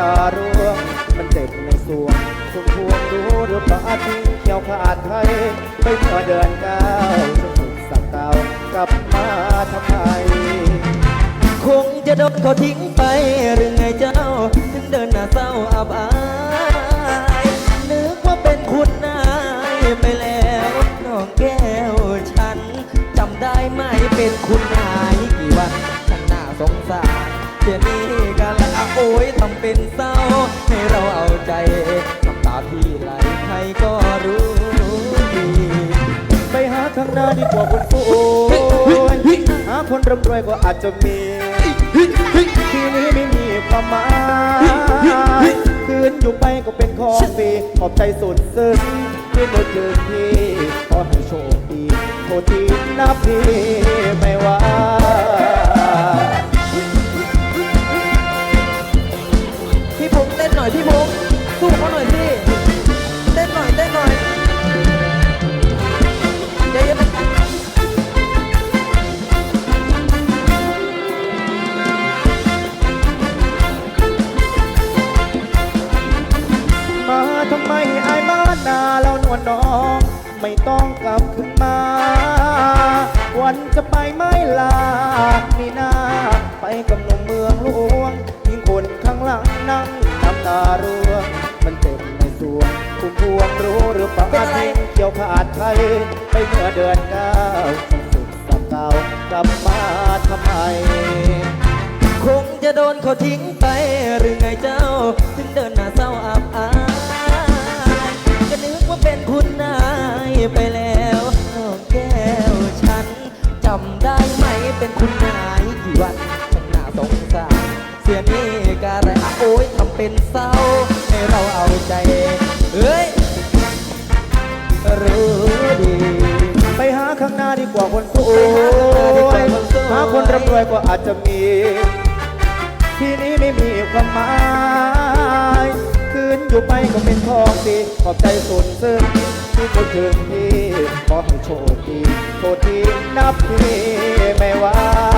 ตาร่วงมันเจ็บในสวงสุขพวงรู้หรือเปล่าทิ้งเกี่ยวขาดไทยไปเมื่อเดือนเก้าจนสุดสักเก่ากลับมาทำไมคงจะโดนเขาทิ้งไปหรือไงเจ้า ถึงเดินหน้าเศร้าอับอายนึกว่าเป็นคุณนายไปแล้วน้องแก้วฉันจำได้ไหมเป็นคุณนายกี่วันฉันน่าสงสาร เดี๋ยวนี้กันละโอ้ยทำเป็นเศร้า ให้เราเอาใจน้ำตาพี่ไหลใครก็รู้ดีไปหาข้างหน้าดีกว่าคนสวยหาคนร่ำรวยก็อาจจะมีทีนี้ไม่มีความหมายคืนอยู่ไปก็เป็นของฟรีขอบใจสุดซึ้งที่นึกถึงพี่ขอให้โชคดีโทษทีนะพี่ อยพี่พงษ์สู้เขาหน่อยสิเต้นหน่อยเต้นหน่อยเดี๋ยวมาทำไมไอ้ายมาหนาแล้วนวลน้อง ไม่ต้องกลับขึ้นมา วันจะไปไม่ลานี่นาไปกับหนุ่มเมืองหลวงทิ้งคนข้างหลังนั่งาร่วมันเจ็บในสวงคุณพวงรู้หรือเปล่าทิ้งเกี่ยวขาดใครไปเมื่อเดือนเก้าสุดสับเก่ากลับมาทำไม คงจะโดนเขาทิ้งไปหรือไงเจ้า ถึงเดินหน้าเศร้าอับอายก็นึกว่าเป็นคุณนายไปแล้วน้องแก้วฉันจำได้ไหมเป็นคุณนายกี่วันฉันน่าสงสารเสียนี เป็นเศร้าให้เราเอาใจ เฮ้ย รู้ดี ไปหาข้างหน้าดีกว่าคนสวยหาข้างหน้าดีกว่าคนสวยหาคนร่ำรวยก็อาจจะมี ที่นี้ไม่มีความหมายคืนอยู่ไปก็เป็นของดีขอบใจสุดซึ้งที่คนถึงพี่ขอให้โชคดีโทษทีนับพี่ไม่ไหว่า